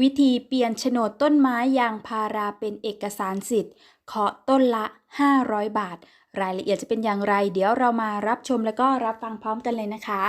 วิธีเปลี่ยนโฉนดต้นไม้ยางพาราเป็นเอกสารสิทธิ์เคาะต้นละ 500 บาท รายละเอียดจะเป็นอย่างไร เดี๋ยวเรามารับชมแล้วก็รับฟังพร้อมกันเลยนะคะ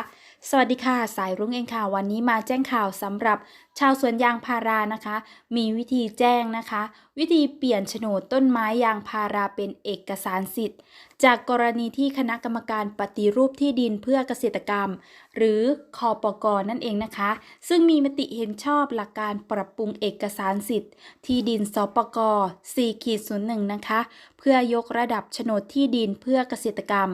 สวัสดีค่ะสายรุ้งเองค่ะ วันนี้มาแจ้งข่าวสำหรับชาวสวนยางพารานะคะ มีวิธีแจ้งนะคะ วิธีเปลี่ยนโฉนดต้นไม้ยางพาราเป็นเอกสารสิทธิ์ จากกรณีที่คณะกรรมการปฏิรูปที่ดินเพื่อเกษตรกรรม หรือคอปกรนั่นเองนะคะ ซึ่งมีมติเห็นชอบหลักการปรับปรุงเอกสารสิทธิ์ ที่ดินสปก4ขีด01นย์หนึ่งะคะ เพื่อยกระดับโฉนดที่ดินเพื่อเกษตรกรรม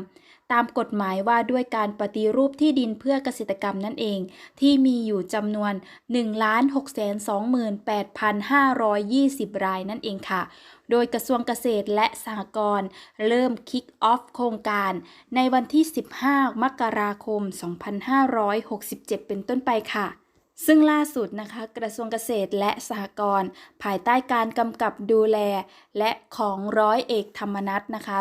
ตามกฎหมายว่าด้วยการปฏิรูปที่ดินเพื่อเกษตรกรรมนั่นเอง ที่มีอยู่จำนวน 1,628,520 รายนั่นเองค่ะ โดยกระทรวงเกษตรและสหกรณ์เริ่มคิกออฟโครงการในวันที่ 15 มกราคม 2567 เป็นต้นไปค่ะ ซึ่งล่าสุดนะคะกระทรวงเกษตรและสหกรณ์ภายใต้การกำกับดูแล และของร้อยเอกธรรมนัฐนะคะ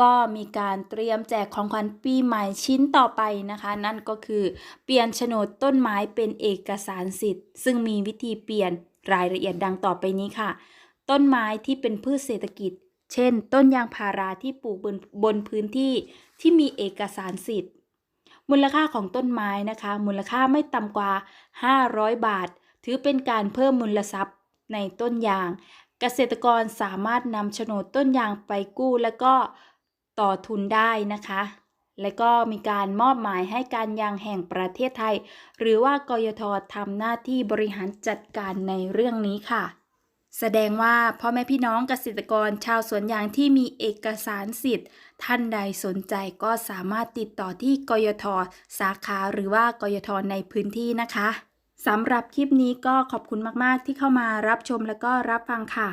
ก็มีการเตรียมแจกของขวัญปีใหม่ชิ้นต่อไปนะคะ นั่นก็คือเปลี่ยนโฉนดต้นไม้เป็นเอกสารสิทธิ์ ซึ่งมีวิธีเปลี่ยนรายละเอียดดังต่อไปนี้ค่ะ ต้นไม้ที่เป็นพืชเศรษฐกิจ เช่น ต้นยางพาราที่ปลูกบนบนพื้นที่ที่มีเอกสารสิทธิ์ มูลค่าของต้นไม้นะคะ มูลค่าไม่ต่ำกว่า 500 บาท ถือเป็นการเพิ่มมูลทรัพย์ในต้นยาง เกษตรกรสามารถนำโฉนดต้นยางไปกู้แล้วก็ต่อทุนได้นะคะ และก็มีการมอบหมายให้การยางแห่งประเทศไทย หรือว่ากยททำหน้าที่บริหารจัดการในเรื่องนี้ค่ะ แสดงว่าพ่อแม่พี่น้องเกษตรกรชาวสวนยางที่มีเอกสารสิทธิ์ ท่านใดสนใจก็สามารถติดต่อที่กยทสาขาหรือว่ากยทในพื้นที่นะคะสำหรับคลิปนี้ก็ขอบคุณมาก ๆ ที่เข้ามารับชมแล้วก็รับฟังค่ะ